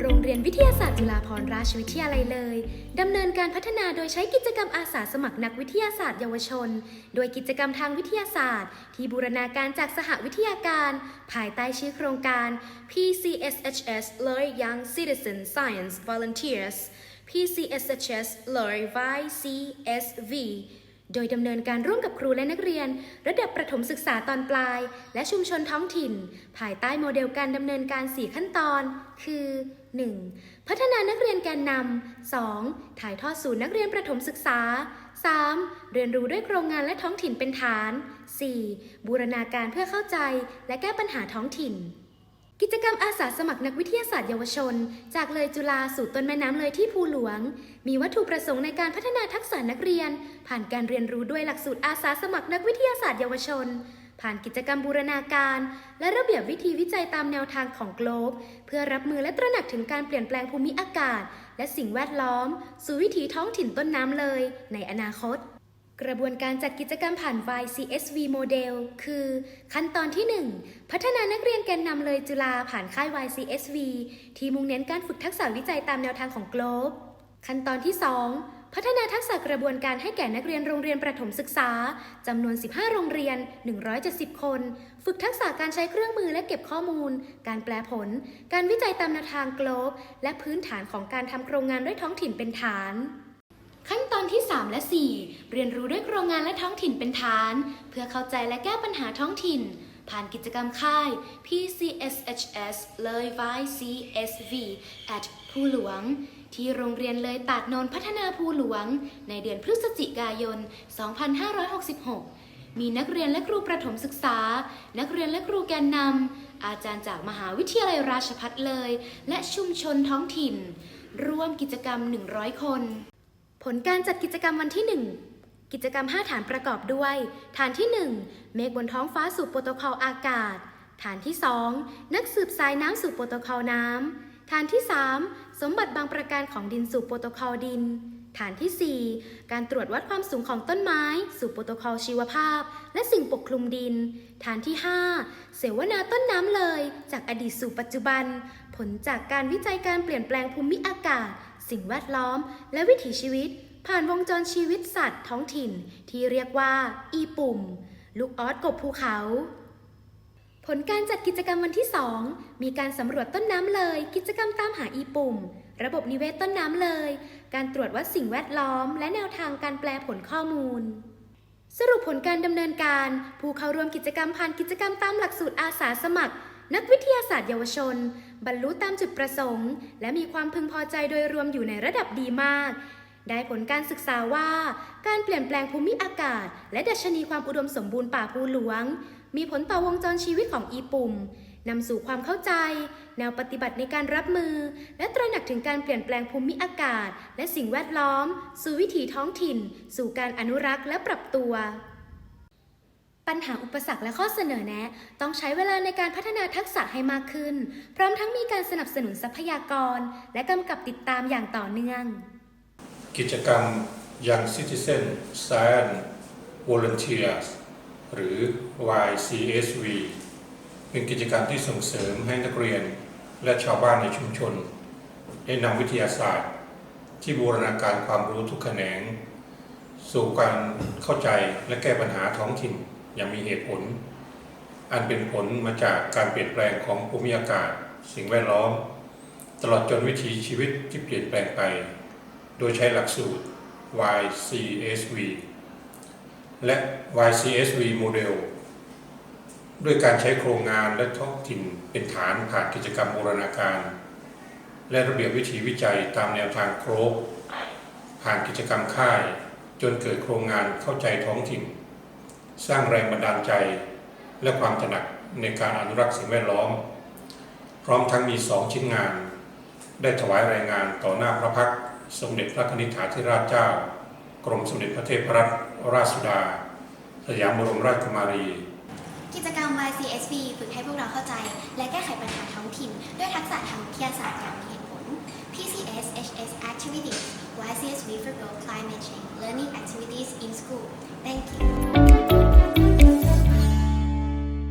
โรงเรียนวิทยาศาสตร์จุฬาภรณราชวิทยาลัยเลยดำเนินการพัฒนาโดยใช้กิจกรรมอาสาสมัครนักวิทยาศาสตร์เยาวชน โดยกิจกรรมทางวิทยาศาสตร์ ที่บูรณาการจากสหวิทยาการ ภายใต้ชื่อโครงการ PCSHS Learn Young Citizen Science Volunteers PCSHS Learn YCSV โดยดำเนินการร่วมกับครูและนักเรียน ระดับประถมศึกษาตอนปลาย และชุมชนท้องถิ่น ภายใต้โมเดลการดำเนินการ 4 ขั้นตอน คือ 1. พัฒนานักเรียนแกนนำ 2. ถ่ายทอดสู่นักเรียนประถมศึกษา 3. เรียนรู้ด้วยโครงงานและท้องถิ่นเป็นฐาน 4. บูรณาการเพื่อเข้าใจและแก้ปัญหาท้องถิ่น กิจกรรมอาสาสมัครนักวิทยาศาสตร์เยาวชน จากเลยจุฬาสู่ต้นแม่น้ำเลยที่ภูหลวง มีวัตถุประสงค์ในการพัฒนาทักษะนักเรียน ผ่านการเรียนรู้ด้วยหลักสูตรอาสาสมัครนักวิทยาศาสตร์เยาวชน ผ่านกิจกรรมบูรณาการ และระเบียบวิธีวิจัยตามแนวทางของโกลบ เพื่อรับมือและตระหนักถึงการเปลี่ยนแปลงภูมิอากาศ และสิ่งแวดล้อม สู่วิถีท้องถิ่นต้นน้ำเลย ในอนาคต กระบวนการจัดกิจกรรมผ่าน YCSV โมเดลคือ ขั้นตอนที่ 1 พัฒนานักเรียนแกนนำเลยจุฬาผ่านค่าย YCSV ที่มุ่งเน้นการฝึกทักษะวิจัยตามแนวทางของ Globe ขั้นตอนที่ 2 พัฒนาทักษะกระบวนการให้แก่นักเรียนโรงเรียนประถมศึกษาจำนวน 15 โรงเรียน 170 คน ฝึกทักษะการใช้เครื่องมือและเก็บข้อมูล การแปลผล การวิจัยตามแนวทาง Globe และพื้นฐานของการทำโครงงานด้วยท้องถิ่นเป็นฐาน ขั้นตอนที่ 3 และ 4 เรียนรู้ด้วยโครงงานและท้องถิ่นเป็นฐาน เพื่อเข้าใจและแก้ปัญหาท้องถิ่น ผ่านกิจกรรมค่าย PCSHS เลย YCSV at ภูหลวง ที่โรงเรียนเลยตัดนนพัฒนาภูหลวง ในเดือนพฤศจิกายน 2566 มีนักเรียนและครูประถมศึกษา นักเรียนและครูแกนนำอาจารย์จากมหาวิทยาลัยราชภัฏเลย และชุมชนท้องถิ่น ร่วมกิจกรรม 100 คน ผลการจัดกิจกรรมวันที่ 1 กิจกรรม 5 ฐานประกอบด้วย ฐานที่ 1 เมฆบนท้องฟ้าสู่โปรโตคอลอากาศ ฐานที่ 2 นักสืบสายน้ำสู่โปรโตคอลน้ำ ฐานที่ 3 สมบัติบางประการของดินสู่โปรโตคอลดิน ฐานทีสี่4 การตรวจวัดความสูงของต้นไม้ สู่โปรโตคอลชีวภาพ และสิ่งปกคลุมดิน ฐานที่ 5 เสวนาต้นน้ำเลย จากอดีตสู่ปัจจุบัน ผลจากการวิจัยการเปลี่ยนแปลงภูมิอากาศ สิ่งแวดล้อม และวิถีชีวิต ผ่านวงจรชีวิตสัตว์ท้องถิ่น ที่เรียกว่า อีปุ่ม ลูกออสกบภูเขา ผลการจัดกิจกรรมวันที่ 2 มีการสำรวจต้นน้ำเลย กิจกรรมตามหาอีปุ่ม ระบบนิเวศต้นน้ำเลย การตรวจวัดสิ่งแวดล้อม และแนวทางการแปลผลข้อมูลสรุปผลการดำเนินการ ผู้เข้าร่วมกิจกรรมผ่านกิจกรรมตามหลักสูตรอาสาสมัคร นักวิทยาศาสตร์เยาวชน บรรลุตามจุดประสงค์ และมีความพึงพอใจโดยรวมอยู่ในระดับดีมาก ได้ผลการศึกษาว่า การเปลี่ยนแปลงภูมิอากาศ และดัชนีความอุดมสมบูรณ์ป่าภูหลวง มีผลต่อวงจรชีวิตของอีปุ่มนำสู่ความเข้าใจ แนวปฏิบัติในการรับมือ และตระหนักถึงการเปลี่ยนแปลงภูมิอากาศ และสิ่งแวดล้อม สู่วิถีท้องถิ่น สู่การอนุรักษ์และปรับตัว ปัญหาอุปสรรคและข้อเสนอแนะ ต้องใช้เวลาในการพัฒนาทักษะให้มากขึ้น พร้อมทั้งมีการสนับสนุนทรัพยากร และกำกับติดตามอย่างต่อเนื่อง กิจกรรม Young Citizen Science Volunteers หรือ YCSV เป็นกิจกรรมที่ส่งเสริมให้นักเรียนและชาวบ้านในชุมชน ได้นำวิทยาศาสตร์ ที่บูรณาการความรู้ทุกแขนง สู่การเข้าใจและแก้ปัญหาท้องถิ่น อย่างมีเหตุผล อันเป็นผลมาจากการเปลี่ยนแปลงของภูมิอากาศ สิ่งแวดล้อม ตลอดจนวิถีชีวิตที่เปลี่ยนแปลงไป โดยใช้หลักสูตร YCSV และ YCSV โมเดลด้วยการใช้โครงงานและท้องถิ่นเป็นฐานผ่านกิจกรรมบูรณาการ และระเบียบวิถีวิจัยตามแนวทางโครบผ่านกิจกรรมค่าย จนเกิดโครงงานเข้าใจท้องถิ่น สร้างแรงบันดาลใจ และความตระหนักในการอนุรักษ์สิ่งแวดล้อม พร้อมทั้งมีสองชิ้นงาน ได้ถวายรายงานต่อหน้าพระพักตร์สมเด็จพระคณิษฐาธิราชเจ้า กรมสมเด็จพระเทพรัตนราชสุดา สยามบรมราชกุมารีกิจกรรม YCSV ฝึกให้พวกเราเข้าใจ และแก้ไขปัญหาท้องถิ่น ด้วยทักษะทางวิทยาศาสตร์อย่างมีเหตุผล PCS HS Activities YCSV for Goal Climate Change Learning Activities in School Thank you